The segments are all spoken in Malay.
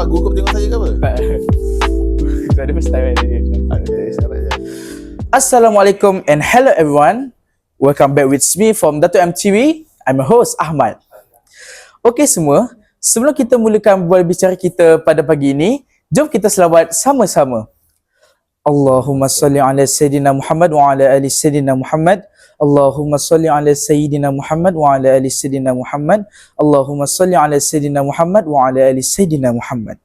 awak gugup tengok saya ke apa? Tak. Ada first time. Assalamualaikum and hello everyone. Welcome back with me from Dato MTV. I'm your host Ahmad. Okey semua, sebelum kita mulakan berbicara kita pada pagi ini, jom kita selawat sama-sama. Allahumma salli ala sayyidina Muhammad wa ala ali sayyidina Muhammad Allahumma salli ala Sayyidina Muhammad wa ala ali Sayyidina Muhammad. Allahumma salli ala Sayyidina Muhammad wa ala ali Sayyidina Muhammad.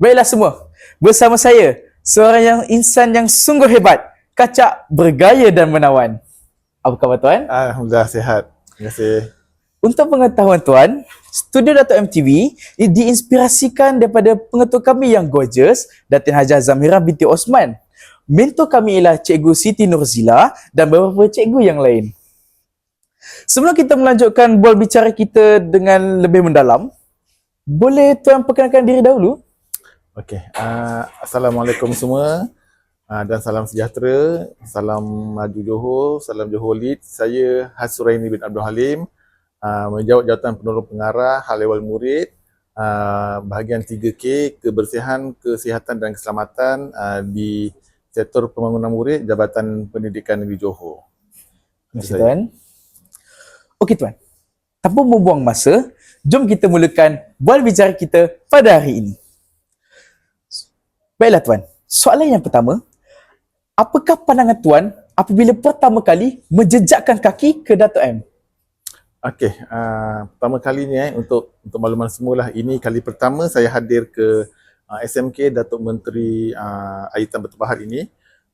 Baiklah semua, bersama saya, seorang yang insan yang sungguh hebat, kacak, bergaya dan menawan. Apa khabar tuan? Alhamdulillah sihat. Terima kasih. Untuk pengetahuan tuan, studio Dato' MTV diinspirasikan daripada pengetua kami yang gorgeous, Datin Hajar Zamira binti Osman. Mentor kami ialah Cikgu Siti Nurzila dan beberapa cikgu yang lain. Sebelum kita melanjutkan bual bicara kita dengan lebih mendalam, boleh tuan perkenalkan diri dahulu? Okey. Uh, Assalamualaikum semua. Uh, dan salam sejahtera. Salam Maju Johor, salam Johor Lead. Saya Hasuraini bin Abdul Halim. Uh, menjawab jawatan penolong pengarah hal ehwal murid. Uh, bahagian 3K kebersihan, kesihatan dan keselamatan uh, di sektor pembangunan murid Jabatan Pendidikan Negeri Johor. Terima kasih tuan. Okey tuan, tanpa membuang masa, jom kita mulakan bual bicara kita pada hari ini. Baiklah tuan, soalan yang pertama, apakah pandangan tuan apabila pertama kali menjejakkan kaki ke Dato' M? Okey, uh, pertama kali ni eh untuk untuk makluman semualah ini kali pertama saya hadir ke SMK Datuk Menteri uh, Air Tan Batu Pahat ini.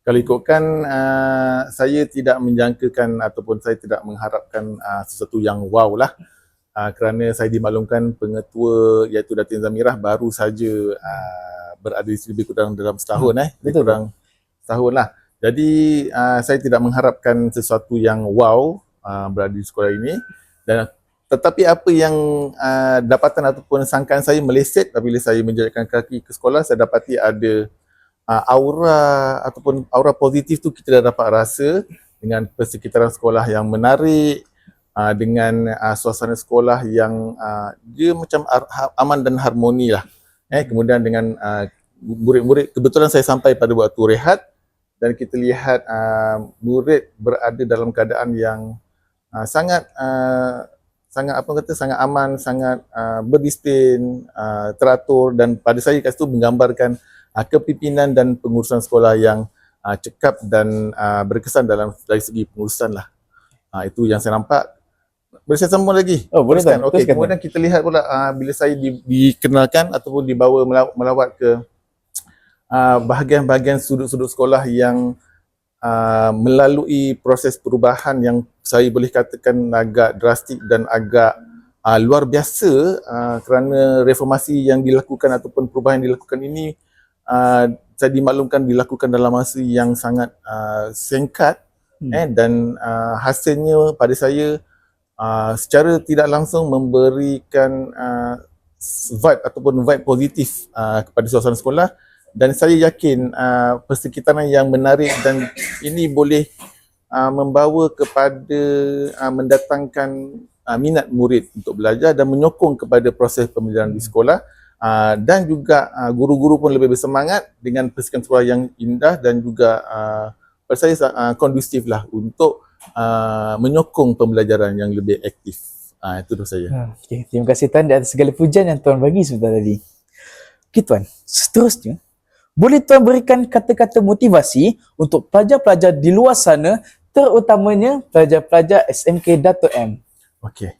Kalau ikutkan uh, saya tidak menjangkakan ataupun saya tidak mengharapkan uh, sesuatu yang wow lah. Uh, kerana saya dimaklumkan pengetua iaitu Datin Zamirah baru saja uh, berada di sini lebih kurang dalam setahun eh. Lebih Betul. kurang setahun lah. Jadi uh, saya tidak mengharapkan sesuatu yang wow uh, berada di sekolah ini dan tetapi apa yang uh, dapatan ataupun sangkaan saya meleset apabila saya menjalankan kaki ke sekolah saya dapati ada uh, aura ataupun aura positif tu kita dah dapat rasa dengan persekitaran sekolah yang menarik uh, dengan uh, suasana sekolah yang uh, dia macam ha- aman dan harmoni lah. Eh kemudian dengan uh, murid-murid kebetulan saya sampai pada waktu rehat dan kita lihat uh, murid berada dalam keadaan yang uh, sangat uh, sangat apa kata sangat aman, sangat uh, berdisiplin, uh, teratur dan pada saya kat situ menggambarkan uh, kepimpinan dan pengurusan sekolah yang uh, cekap dan uh, berkesan dalam dari segi pengurusan lah. Uh, itu yang saya nampak. Boleh saya sambung lagi? Oh, boleh Teruskan. tuan. Okey, kemudian kita lihat pula uh, bila saya di, dikenalkan ataupun dibawa melaw- melawat ke uh, bahagian-bahagian sudut-sudut sekolah yang uh, melalui proses perubahan yang saya boleh katakan agak drastik dan agak uh, luar biasa uh, kerana reformasi yang dilakukan ataupun perubahan yang dilakukan ini uh, saya dimaklumkan dilakukan dalam masa yang sangat uh, singkat Hmm. eh dan uh, hasilnya pada saya uh, secara tidak langsung memberikan uh, vibe ataupun vibe positif uh, kepada suasana sekolah dan saya yakin uh, persekitaran yang menarik dan ini boleh uh, membawa kepada uh, mendatangkan uh, minat murid untuk belajar dan menyokong kepada proses pembelajaran di sekolah uh, dan juga uh, guru-guru pun lebih bersemangat dengan persekitaran sekolah yang indah dan juga uh, saya uh, kondusif lah untuk uh, menyokong pembelajaran yang lebih aktif. Uh, itu tu saya. Okay. Terima kasih Tuan atas segala pujian yang Tuan bagi sebentar tadi. Okey Tuan, seterusnya, boleh Tuan berikan kata-kata motivasi untuk pelajar-pelajar di luar sana, terutamanya pelajar-pelajar SMK Dato' M. Okey.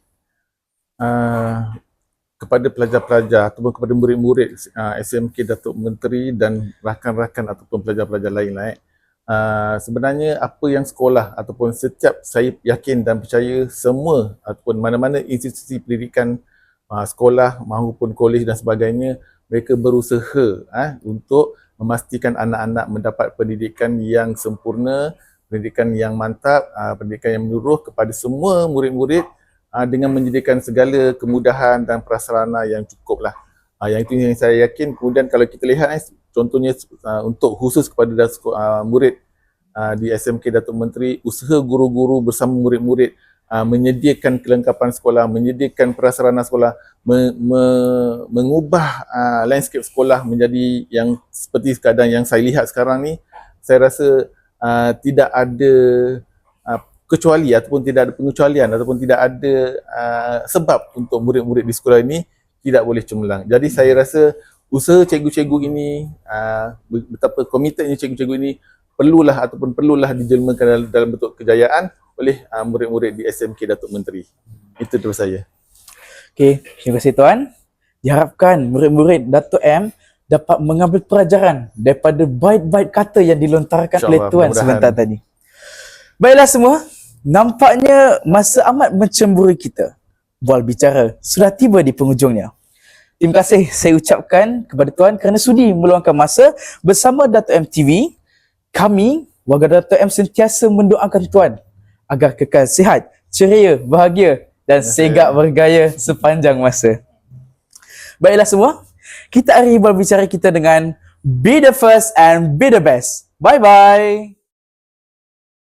Uh, kepada pelajar-pelajar ataupun kepada murid-murid uh, SMK Datuk Menteri dan rakan-rakan ataupun pelajar-pelajar lain eh. Uh, sebenarnya apa yang sekolah ataupun setiap saya yakin dan percaya semua ataupun mana-mana institusi pendidikan uh, sekolah maupun kolej dan sebagainya mereka berusaha uh, untuk memastikan anak-anak mendapat pendidikan yang sempurna, pendidikan yang mantap, uh, pendidikan yang menyeluruh kepada semua murid-murid uh, dengan menyediakan segala kemudahan dan prasarana yang cukup lah. Uh, yang itu yang saya yakin. Kemudian kalau kita lihat eh, contohnya uh, untuk khusus kepada uh, murid uh, di SMK Datuk Menteri, usaha guru-guru bersama murid-murid uh, menyediakan kelengkapan sekolah, menyediakan prasarana sekolah, me, me, mengubah uh, landscape sekolah menjadi yang seperti keadaan yang saya lihat sekarang ni, saya rasa uh, tidak ada uh, kecuali ataupun tidak ada pengecualian ataupun tidak ada uh, sebab untuk murid-murid di sekolah ini tidak boleh cemerlang. Jadi saya rasa usaha cikgu-cikgu ini uh, betapa komitednya cikgu-cikgu ini perlulah ataupun perlulah dijelmakan dalam, bentuk kejayaan oleh uh, murid-murid di SMK Datuk Menteri. Itu terus saya. Okey, terima kasih tuan. Diharapkan murid-murid Datuk M dapat mengambil pelajaran daripada bait-bait kata yang dilontarkan oleh tuan sebentar tadi. Baiklah semua, nampaknya masa amat mencemburi kita. Bual bicara sudah tiba di penghujungnya. Terima kasih saya ucapkan kepada tuan kerana sudi meluangkan masa bersama Datuk M TV. Kami, warga Datuk M sentiasa mendoakan tuan agar kekal sihat, ceria, bahagia dan segak bergaya sepanjang masa. Baiklah semua, kita akhiri berbicara kita dengan Be the first and be the best. Bye-bye.